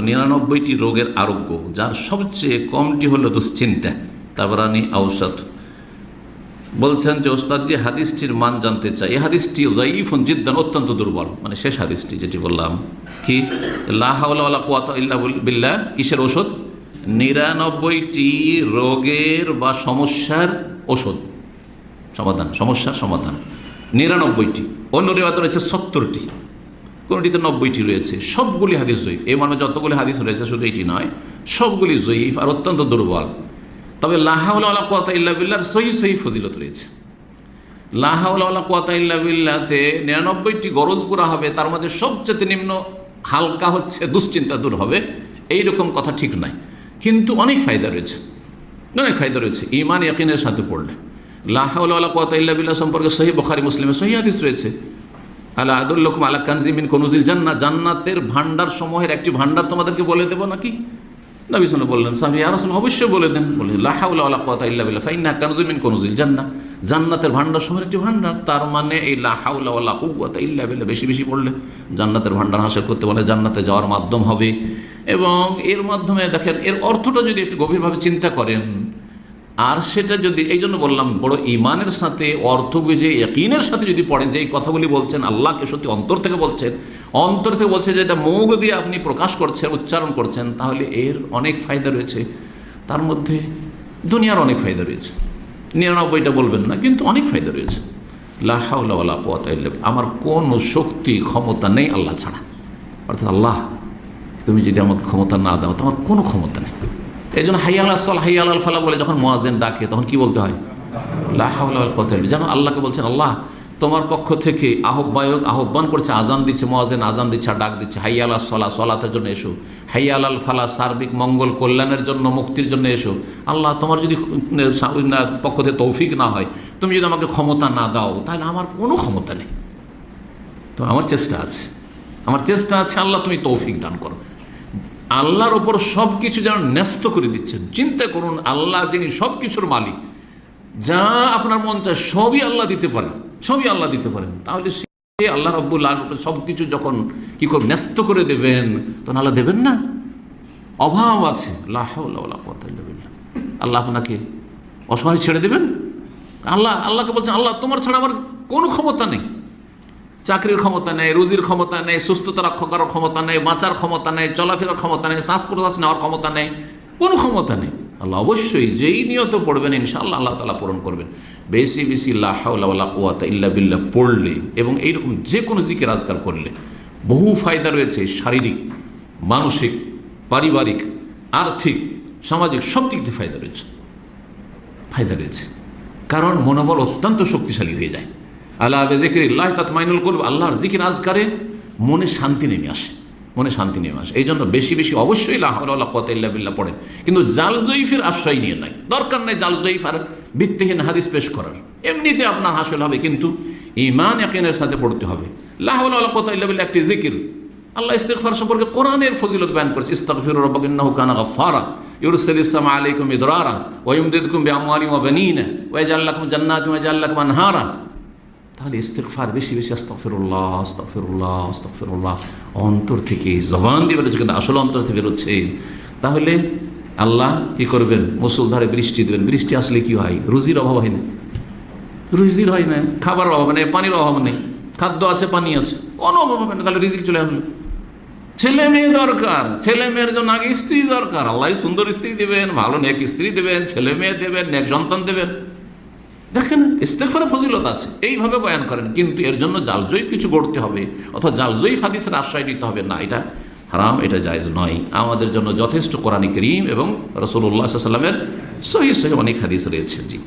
নিরানব্বইটি রোগের আরোগ্য, যার সবচেয়ে কমটি দুশ্চিন্তা। ঔষধ বলছেন যে, ওস্তাদ, যে হাদিসটির মান জানতে চাই, এই হাদিসটি জাইফুন জিদ্দান, অত্যন্ত দুর্বল। মানে শেষ হাদিসটি যেটি বললাম। কি? লাহাউলা বিল্লাহ, কিসের ওষুধ? নিরানব্বইটি রোগের বা সমস্যার ওষুধ। সমাধান, সমস্যার সমাধান। নিরানব্বইটি। অন্য রেওয়াতে রয়েছে সত্তরটি। কোনটিতে নব্বইটি রয়েছে, সবগুলি হাদিস জয়ীফ। এই মানে যতগুলি হাদিস রয়েছে শুধু এটি নয়, সবগুলি জয়ীফ আর অত্যন্ত দুর্বল। তবে লাহাউল্লাহ কোয়াতা ইল্লা বিল্লার সহি সহি ফজিলত রয়েছে। লাহাউল্লাহ কোয়াতা ইল্লা বিল্লাতে নিরানব্বইটি গরজ পুরা হবে, তার মধ্যে সবচেয়ে নিম্ন হালকা হচ্ছে দুশ্চিন্তা দূর হবে। এই রকম কথা ঠিক নাই। কিন্তু অনেক ফায়দা রয়েছে। অনেক ফায়দা রয়েছে। ইমান ইয়াকিনের সাথে পড়লে। লাহাউল্লাহ কোয়াতা ইল্লা বিল্লাহ সম্পর্কে সহি বখারি, মুসলিমে সহি হাদিস রয়েছে। আল্লাহ আদুল্লকুম আল্লাহ কানজিমিন কনুজিল জান্না জান্নাতের ভান্ডার সমূহের একটি ভান্ডার তোমাদেরকে বলে দেবো নাকি? নবী সাল বললেন সামি আর আসল অবশ্যই বলে দেন। বলে লাহাউল্লাহ আল্লাহ কথা ইল্লা বিল্লাহ, ফাইন্না কানজিমিন কনুজিল জান্না জান্নাতের ভান্ডার সমূহের একটি ভান্ডার তার মানে এই লাহাউল্লাহ আল্লাহ কুয়াতা ইল্লা বিল্লাহ বেশি বেশি পড়লে জান্নাতের ভান্ডার হাসিল করতে বলে জান্নাতে যাওয়ার মাধ্যম হবে। এবং এর মাধ্যমে দেখেন, এর অর্থটা যদি একটু গভীরভাবে চিন্তা করেন আর সেটা যদি, এই জন্য বললাম, বড় ইমানের সাথে, অর্থ বুঝে একইনের সাথে যদি পড়েন যে এই কথাগুলি বলছেন, আল্লাহকে সত্যি অন্তর থেকে বলছেন, অন্তর থেকে বলছে যে এটা মুখ দিয়ে আপনি প্রকাশ করছেন, উচ্চারণ করছেন, তাহলে এর অনেক ফায়দা রয়েছে। তার মধ্যে দুনিয়ার অনেক ফায়দা রয়েছে। নিরানব্বইটা বলবেন না, কিন্তু অনেক ফায়দা রয়েছে। লাহাউলা পথ আমার কোনো শক্তি, ক্ষমতা নেই আল্লাহ ছাড়া। অর্থাৎ আল্লাহ, তুমি যদি আমাকে ক্ষমতা না দাও, তো আমার কোনো ক্ষমতা নেই। এই জন্য হাইয়াল আসল হাইয়াল আল ফালা বলে যখন মোয়াজেন ডাকে, তখন কি বলতে হয়? যেন আল্লাহকে বলছেন, আল্লাহ, তোমার পক্ষ থেকে আহ্বায়ক, আহ্বান করছে, আজান দিচ্ছে মোয়াজেন আজান দিচ্ছে ডাক দিচ্ছে। হাইয়াল সলা সলাতের জন্য এসো। হাইয়াল আল ফালা, সার্বিক মঙ্গল কল্যাণের জন্য, মুক্তির জন্য এসো। আল্লাহ, তোমার যদি পক্ষ থেকে তৌফিক না হয়, তুমি যদি আমাকে ক্ষমতা না দাও, তাহলে আমার কোনো ক্ষমতা নেই। তো আমার চেষ্টা আছে। আমার চেষ্টা আছে, আল্লাহ তুমি তৌফিক দান করো। আল্লাহর ওপর সব কিছু যেন ন্যস্ত করে দিচ্ছেন। চিন্তা করুন, আল্লাহ যিনি সব কিছুর মালিক, যা আপনার মন চায় সবই আল্লাহ দিতে পারেন সবই আল্লাহ দিতে পারেন। তাহলে সে আল্লাহ রব্বুল সব কিছু যখন কি করে ন্যস্ত করে দেবেন, তখন আল্লাহ দেবেন না? অভাব আছে। আল্লাহ আপনাকে অসহায় ছেড়ে দেবেন? আল্লাহ, আল্লাহকে বলছেন, আল্লাহ, তোমার ছাড়া আমার কোনো ক্ষমতা নেই। চাকরির ক্ষমতা নেই, রুজির ক্ষমতা নেই, সুস্থতা রক্ষা করার ক্ষমতা নেই, বাঁচার ক্ষমতা নেই, চলাফেরার ক্ষমতা নেই, শ্বাস প্রশ্বাস নেওয়ার ক্ষমতা নেই, কোনো ক্ষমতা নেই। আল্লাহ অবশ্যই যেই নিয়ত পড়বেন, ইনশাআল্লাহ আল্লাহ তালা পূরণ করবেন। বেশি বেশি লাহাউল্লাহ কুয়াতা ইল্লা বিল্লাহ পড়লে এবং এইরকম যে কোনো জিকে রাজগার করলে বহু ফায়দা রয়েছে, শারীরিক, মানসিক, পারিবারিক, আর্থিক, সামাজিক, সব দিক দিয়ে ফায়দা রয়েছে। ফায়দা রয়েছে। কারণ মনোবল অত্যন্ত শক্তিশালী হয়ে যায়। আল্লাহ জিকির আল্লাহ তাতমাইনুল করব আল্লাহর জিকির আজকারে মনে শান্তি নেমে আসে, মনে শান্তি নেমে আসে। এই জন্য বেশি বেশি অবশ্যই লাহল্লাহ কতাল্লা বিল্লাহ পড়েন। কিন্তু জাল জয়ীফের আশ্রয় নিয়ে নাই। দরকার নেই জাল জয়ীফ আর ভিত্তিহীন হাদিস পেশ করার। এমনিতে আপনার হাসিল হবে, কিন্তু ইমান একিনের সাথে পড়তে হবে। লাহল্লাহ কতাল্লা বিল্লাহ একটি জিকির। আল্লাহ ইস্তেকফার সম্পর্কে কোরআনের ফজিলত বয়ান করছে, ইস্তাগফির রাব্বাকুন্নাহু কানা গাফফারা ইউরসিলিস সামা আলাইকুম ইদরারা, ওয়া ইউমদিদকুম বিআমওয়ালিন ওয়া বানিনা, ওয়া ইয়াজআল লাকুম জান্নাতিন ওয়া ইয়াজআল লাকুম আনহারা। তাহলে ইস্তেকফার বেশি বেশি আস্তফিরুল্লাহ আস্তফিরুল্লাহ আস্তফিরুল্লাহ অন্তর থেকে জবান দিয়ে বেরোচ্ছে কিন্তু আসলে অন্তর থেকে বেরোচ্ছে। তাহলে আল্লাহ কি করবেন? মুসুলধারে বৃষ্টি দেবেন। বৃষ্টি আসলে কি হয়? রুজির অভাব হয় না। রুজির হয় না খাবার অভাব নেই, পানির অভাব নেই। খাদ্য আছে, পানি আছে, কোনো অভাব হবে না, তাহলে রিজিক চলে আসলো ছেলে মেয়ে দরকার, ছেলে মেয়ের জন্য আগে স্ত্রী দরকার। আল্লাহ সুন্দর স্ত্রী দেবেন, ভালো নেক স্ত্রী দেবেন, ছেলে মেয়ে দেবেন, নেক সন্তান দেবেন। দেখেন ইস্তেফারে ফজিলত আছে। এইভাবে বয়ান করেন, কিন্তু এর জন্য জালজয়ী কিছু গড়তে হবে, অথবা জালজয়ী হাদিসের আশ্রয় নিতে হবে। না, এটা হারাম, এটা জায়জ নয়। আমাদের জন্য যথেষ্ট কোরআনিক করিম এবং রসুল্লাহ সাল্লামের সহি সহি অনেক হাদিস রয়েছে। জি।